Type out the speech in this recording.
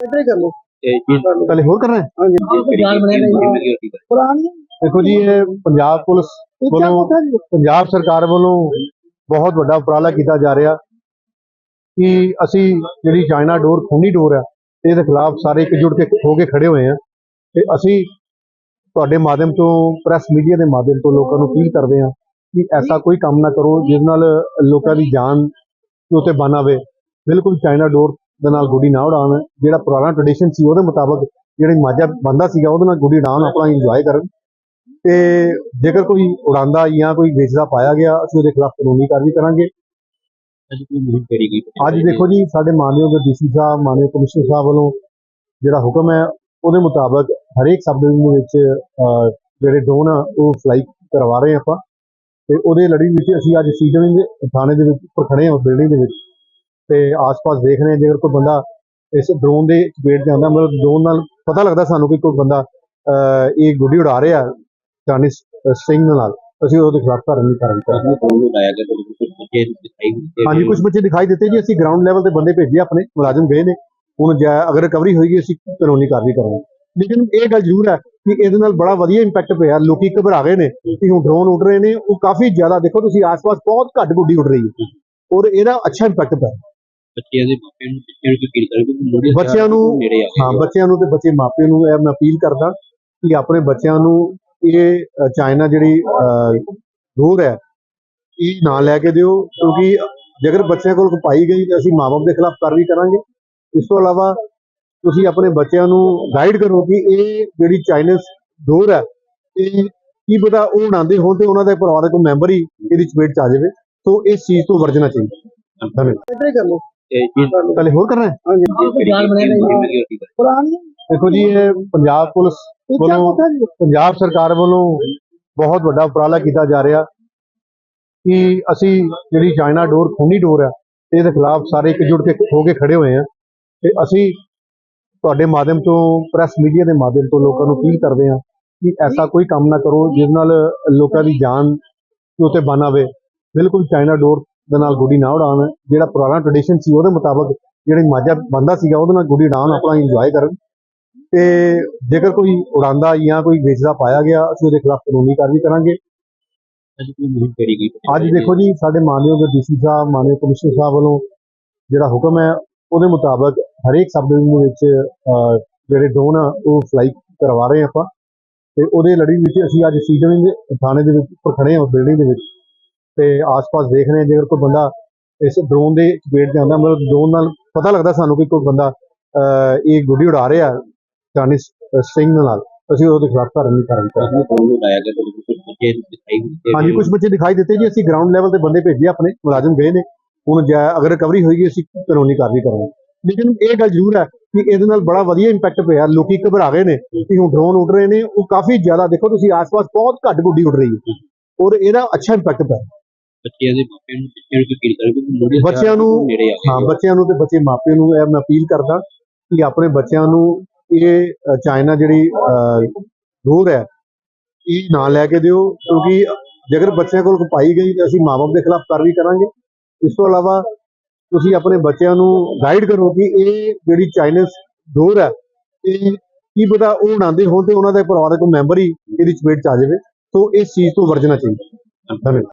ਹੀ ਕਰ ਲਓ। ਪਹਿਲੇ ਹੋਰ ਕਰਨਾ ਹੈ? ਹਾਂਜੀ। ਪੁਰਾਣੀ ਦੇਖੋ ਜੀ ਇਹ ਪੰਜਾਬ ਪੁਲਿਸ ਵੱਲੋਂ ਪੰਜਾਬ ਸਰਕਾਰ ਵੱਲੋਂ ਬਹੁਤ ਵੱਡਾ ਉਪਰਾਲਾ ਕੀਤਾ ਜਾ ਰਿਹਾ ਕਿ ਅਸੀਂ ਜਿਹੜੀ ਚਾਈਨਾ ਡੋਰ ਖੂਨੀ ਡੋਰ ਹੈ ਇਹਦੇ ਖਿਲਾਫ ਸਾਰੇ ਇਕਜੁੱਟ ਕੇ ਹੋ ਕੇ ਖੜੇ ਹੋਏ ਆ। ਤੇ ਅਸੀਂ ਤੁਹਾਡੇ ਮਾਧਿਅਮ ਤੋਂ ਪ੍ਰੈਸ ਮੀਡੀਆ ਦੇ ਮਾਧਿਅਮ ਤੋਂ ਲੋਕਾਂ ਨੂੰ ਅਪੀਲ ਕਰਦੇ ਹਾਂ ਕਿ ਐਸਾ ਕੋਈ ਕੰਮ ਨਾ ਕਰੋ ਜਿਸ ਨਾਲ ਲੋਕਾਂ ਦੀ ਜਾਨ ਉੱਤੇ ਬਨ ਆਵੇ। ਬਿਲਕੁਲ ਚਾਈਨਾ ਡੋਰ ਦੇ ਨਾਲ ਗੁੱਡੀ ਨਾ ਉਡਾਉਣ ਜਿਹੜਾ ਪੁਰਾਣਾ ਟ੍ਰੈਡੀਸ਼ਨ ਸੀ ਉਹਦੇ ਮੁਤਾਬਕ ਜਿਹੜੀ ਮਾਝਾ ਬੰਦਾ ਸੀਗਾ ਉਹਦੇ ਨਾਲ ਗੁੱਡੀ ਉਡਾਉਣ ਆਪਣਾ ਇੰਜੋਏ ਕਰਨ। ਤੇ ਜੇਕਰ ਕੋਈ ਉਡਾਉਂਦਾ ਜਾਂ ਕੋਈ ਵੇਚਦਾ ਪਾਇਆ ਗਿਆ ਅਸੀਂ ਉਹਦੇ ਖਿਲਾਫ ਕਾਨੂੰਨੀ ਕਾਰਵਾਈ ਕਰਾਂਗੇ। ਅੱਜ ਦੇਖੋ ਜੀ ਸਾਡੇ ਮਾਨਯੋਗ ਡੀਸੀ ਸਾਹਿਬ ਮਾਨਯੋਗ ਕਮਿਸ਼ਨਰ ਸਾਹਿਬ ਵੱਲੋਂ ਜਿਹੜਾ ਹੁਕਮ ਹੈ ਉਹਦੇ ਮੁਤਾਬਕ ਹਰੇਕ ਸਬ ਡਿਵੀਜ਼ਨ ਦੇ ਵਿੱਚ ਜਿਹੜੇ ਡਰੋਨ ਆ ਉਹ ਫਲਾਈ ਕਰਵਾ ਰਹੇ ਆਪਾਂ। ਤੇ ਉਹਦੇ ਲੜੀ ਵਿੱਚ ਅਸੀਂ ਅੱਜ ਸੀ ਡਿਵੀਜ਼ਨ ਥਾਣੇ ਦੇ ਵਿੱਚ ਖੜੇ ਹਾਂ ਬਿਲਡਿੰਗ ਦੇ ਵਿੱਚ। ਤੇ ਆਸ-ਪਾਸ ਦੇਖ ਰਹੇ ਹਾਂ ਜੇਕਰ ਕੋਈ ਬੰਦਾ ਇਸ ਡਰੋਨ ਦੇ ਚਪੇਟ ਤੇ ਆਉਂਦਾ ਮਤਲਬ ਡਰੋਨ ਨਾਲ ਪਤਾ ਲੱਗਦਾ ਸਾਨੂੰ ਕਿ ਕੋਈ ਬੰਦਾ ਇਹ ਗੁੱਡੀ ਉਡਾ ਰਿਹਾ ਚਾਈਨੀਜ਼ ਸਟ੍ਰਿੰਗ ਨਾਲ। ਅਸੀਂ ਉਹਦੇ ਖਿਲਾਫ ਕਾਰਵਾਈ ਕਰਾਂਗੇ ਦਿਖਾਈ ਦਿੱਤੇ ਹਾਂਜੀ ਕੁਝ ਬੱਚੇ ਦਿਖਾਈ ਦਿੱਤੇ ਜੀ। ਅਸੀਂ ਗਰਾਊਂਡ ਲੈਵਲ ਤੇ ਬੰਦੇ ਭੇਜੇ ਆਪਣੇ ਮੁਲਾਜ਼ਮ ਗਏ ਨੇ। ਹੁਣ ਜਾ- ਅਗਰ ਰਿਕਵਰੀ ਹੋਏਗੀ ਅਸੀਂ ਕਾਨੂੰਨੀ ਕਾਰਵਾਈ ਕਰਾਂਗੇ। ਲੇਕਿਨ ਇਹ ਗੱਲ ਜ਼ਰੂਰ ਹੈ ਕਿ ਇਹਦੇ ਨਾਲ ਬੜਾ ਵਧੀਆ ਇੰਪੈਕਟ ਪਿਆ। ਲੋਕੀ ਘਬਰਾ ਗਏ ਨੇ ਕਿ ਹੁਣ ਡਰੋਨ ਉੱਡ ਰਹੇ ਨੇ। ਉਹ ਕਾਫੀ ਜ਼ਿਆਦਾ ਦੇਖੋ ਤੁਸੀਂ ਆਸ-ਪਾਸ ਬਹੁਤ ਘੱਟ ਗੁੱਡੀ ਉੱਡ ਰਹੀ ਹੈ। ਔਰ ਇਹਦਾ ਅੱਛਾ ਇੰਪੈਕਟ ਪਿਆ। ਬੱਚਿਆਂ ਦੇ ਮਾਪਿਆਂ ਨੂੰ ਬੱਚਿਆਂ ਨੂੰ ਅਪੀਲ ਕਰੇ ਕਿ ਮੁੰਡੇ ਬੱਚਿਆਂ ਨੂੰ ਨੇੜੇ ਆ ਹਾਂ ਬੱਚਿਆਂ ਨੂੰ ਤੇ ਬੱਚੇ ਮਾਪਿਆਂ ਨੂੰ ਇਹ ਮੈਂ ਅਪੀਲ ਕਰਦਾ ਕਿ ਆਪਣੇ ਬੱਚਿਆਂ ਨੂੰ ਇਹ ਚਾਈਨਾ ਜਿਹੜੀ ਰੋਡ ਹੈ ਇਹ ਨਾ ਲੈ ਕੇ ਦਿਓ ਕਿਉਂਕਿ ਜੇਕਰ ਬੱਚਿਆਂ ਕੋਲ ਕੋਈ ਪਾਈ ਗਈ ਤਾਂ ਅਸੀਂ ਮਾਪੇ ਦੇ ਖਿਲਾਫ ਕਾਰਵਾਈ ਕਰਾਂਗੇ। ਇਸ ਤੋਂ ਇਲਾਵਾ ਤੁਸੀਂ ਆਪਣੇ ਬੱਚਿਆਂ ਨੂੰ ਗਾਈਡ ਕਰੋ ਕਿ ਇਹ ਜਿਹੜੀ ਚਾਈਨੀਜ਼ ਡੋਰ ਹੈ ਇਹ ਕੀ ਪਤਾ ਉਹ ਉਡਾਉਂਦੇ ਹੋਣ ਤੇ ਉਹਨਾਂ ਦੇ ਪਰਿਵਾਰ ਦਾ ਕੋਈ ਮੈਂਬਰ ਹੀ ਇਹਦੀ ਚਪੇਟ ਚ ਆ ਜਾਵੇ। ਸੋ ਇਸ ਚੀਜ਼ ਤੋਂ ਵਰਜਣਾ ਚਾਹੀਦਾ। ਧੰਨਵਾਦ। ਤੇ ਪਹਿਲੇ ਹੋਰ ਕਰਨਾ ਹੈ? ਦੇਖੋ ਜੀ ਇਹ ਪੰਜਾਬ ਪੁਲਿਸ ਵੱਲੋਂ ਪੰਜਾਬ ਸਰਕਾਰ ਵੱਲੋਂ ਬਹੁਤ ਵੱਡਾ ਉਪਰਾਲਾ ਕੀਤਾ ਜਾ ਰਿਹਾ ਕਿ ਅਸੀਂ ਜਿਹੜੀ ਚਾਈਨਾ ਡੋਰ ਖੂਨੀ ਡੋਰ ਹੈ ਇਹਦੇ ਖਿਲਾਫ ਸਾਰੇ ਇਕਜੁੱਟ ਕੇ ਹੋ ਕੇ ਖੜੇ ਹੋਏ ਆ ਤੇ ਅਸੀਂ ਤੁਹਾਡੇ ਮਾਧਿਅਮ ਤੋਂ ਪ੍ਰੈਸ ਮੀਡੀਆ ਦੇ ਮਾਧਿਅਮ ਤੋਂ ਲੋਕਾਂ ਨੂੰ ਅਪੀਲ ਕਰਦੇ ਹਾਂ ਕਿ ਐਸਾ ਕੋਈ ਕੰਮ ਨਾ ਕਰੋ ਜਿਸ ਨਾਲ ਲੋਕਾਂ ਦੀ ਜਾਨ ਦੇ ਉੱਤੇ ਬਨ ਆਵੇ। ਬਿਲਕੁਲ ਚਾਈਨਾ ਡੋਰ ਦੇ ਨਾਲ ਗੁੱਡੀ ਨਾ ਉਡਾਉਣ ਜਿਹੜਾ ਪੁਰਾਣਾ ਟ੍ਰੈਡੀਸ਼ਨ ਸੀ ਉਹਦੇ ਮੁਤਾਬਕ ਜਿਹੜੀ ਮਾਝਾ ਬੰਦਾ ਸੀਗਾ ਉਹਦੇ ਨਾਲ ਗੁੱਡੀ ਉਡਾਉਣ ਆਪਣਾ ਇੰਜੋਏ ਕਰਨ। ਤੇ ਜੇਕਰ ਕੋਈ ਉਡਾਉਂਦਾ ਜਾਂ ਕੋਈ ਵੇਚਦਾ ਪਾਇਆ ਗਿਆ ਅਸੀਂ ਉਹਦੇ ਖਿਲਾਫ ਕਾਨੂੰਨੀ ਕਾਰਵਾਈ ਕਰਾਂਗੇ। ਅੱਜ ਦੇਖੋ ਜੀ ਸਾਡੇ ਮਾਨਯੋਗ ਡੀਸੀ ਸਾਹਿਬ ਮਾਨਯੋਗ ਕਮਿਸ਼ਨਰ ਸਾਹਿਬ ਵੱਲੋਂ ਜਿਹੜਾ ਹੁਕਮ ਹੈ ਉਹਦੇ ਮੁਤਾਬਕ ਹਰੇਕ ਸਬ ਡਿਵੀਜ਼ਨ ਵਿੱਚ ਜਿਹੜੇ ਡਰੋਨ ਆ ਉਹ ਫਲਾਈ ਕਰਵਾ ਰਹੇ ਆਪਾਂ। ਤੇ ਉਹਦੇ ਲੜੀ ਵਿੱਚ ਅਸੀਂ ਅੱਜ ਸੀ ਡਿਵੀਜ਼ਨ ਥਾਣੇ ਦੇ ਵਿੱਚ ਉੱਪਰ ਖੜੇ ਹਾਂ ਬਿਲਡਿੰਗ ਦੇ ਵਿੱਚ। ਤੇ ਆਸ-ਪਾਸ ਦੇਖ ਰਹੇ ਹਾਂ ਜੇਕਰ ਕੋਈ ਬੰਦਾ ਇਸ ਡਰੋਨ ਦੇ ਚਪੇਟ ਆਉਂਦਾ ਮਤਲਬ ਡਰੋਨ ਨਾਲ ਪਤਾ ਲੱਗਦਾ ਸਾਨੂੰ ਕਿ ਕੋਈ ਬੰਦਾ ਇਹ ਗੁੱਡੀ ਉਡਾ ਰਿਹਾ ਚਾਈਨੀਜ਼ ਸਟ੍ਰਿੰਗ ਨਾਲ। ਅਸੀਂ ਉਹਦੇ ਖਿਲਾਫ ਕਾਰਵਾਈ ਕਰਾਂਗੇ ਦਿਖਾਈ ਦਿੱਤੇ ਹਾਂਜੀ ਕੁਝ ਬੱਚੇ ਦਿਖਾਈ ਦਿੱਤੇ ਜੀ। ਅਸੀਂ ਗਰਾਊਂਡ ਲੈਵਲ ਤੇ ਬੰਦੇ ਭੇਜੇ ਆਪਣੇ ਮੁਲਾਜ਼ਮ ਗਏ ਨੇ। ਹੁਣ ਜਾ- ਅਗਰ ਰਿਕਵਰੀ ਹੋਏਗੀ ਅਸੀਂ ਕਾਨੂੰਨੀ ਕਾਰਵਾਈ ਕਰਾਂਗੇ। ਲੇਕਿਨ ਇਹ ਗੱਲ ਜ਼ਰੂਰ ਹੈ ਕਿ ਇਹਦੇ ਨਾਲ ਬੜਾ ਵਧੀਆ ਇੰਪੈਕਟ ਪਿਆ। ਲੋਕੀ ਘਬਰਾ ਗਏ ਨੇ ਕਿ ਹੁਣ ਡਰੋਨ ਉੱਡ ਰਹੇ ਨੇ। ਉਹ ਕਾਫੀ ਜ਼ਿਆਦਾ ਦੇਖੋ ਤੁਸੀਂ ਆਸ-ਪਾਸ ਬਹੁਤ ਘੱਟ ਗੁੱਡੀ ਉੱਡ ਰਹੀ ਹੈ। ਔਰ ਇਹਦਾ ਅੱਛਾ ਇੰਪੈਕਟ ਪਿਆ। ਬੱਚਿਆਂ ਦੇ ਮਾਪਿਆਂ ਨੂੰ ਬੱਚਿਆਂ ਨੂੰ ਅਪੀਲ ਕਰੇ ਕਿ ਮੁੰਡੇ ਬੱਚਿਆਂ ਨੂੰ ਨੇੜੇ ਆ ਹਾਂ ਬੱਚਿਆਂ ਨੂੰ ਤੇ ਬੱਚੇ ਮਾਪਿਆਂ ਨੂੰ ਇਹ ਮੈਂ ਅਪੀਲ ਕਰਦਾ ਕਿ ਆਪਣੇ ਬੱਚਿਆਂ ਨੂੰ ਇਹ ਚਾਈਨਾ ਜਿਹੜੀ ਰੋਡ ਹੈ ਇਹ ਨਾ ਲੈ ਕੇ ਦਿਓ ਕਿਉਂਕਿ ਜੇਕਰ ਬੱਚਿਆਂ ਕੋਲ ਪਾਈ ਗਈ ਤਾਂ ਅਸੀਂ ਮਾਪੇ ਦੇ ਖਿਲਾਫ ਕਾਰਵਾਈ ਕਰਾਂਗੇ। ਇਸ ਤੋਂ ਇਲਾਵਾ ਤੁਸੀਂ ਆਪਣੇ ਬੱਚਿਆਂ ਨੂੰ ਗਾਈਡ ਕਰੋ ਕਿ ਇਹ ਜਿਹੜੀ ਚਾਈਨੀਜ਼ ਡੋਰ ਹੈ ਇਹ ਕੀ ਪਤਾ ਉਹ ਉਡਾਉਂਦੇ ਹੋਣ ਤੇ ਉਹਨਾਂ ਦੇ ਪਰਿਵਾਰ ਦਾ ਕੋਈ ਮੈਂਬਰ ਹੀ ਇਹਦੀ ਚਪੇਟ ਚ ਆ ਜਾਵੇ। ਸੋ ਇਸ ਚੀਜ਼ ਤੋਂ ਵਰਜਣਾ ਚਾਹੀਦਾ। ਧੰਨਵਾਦ।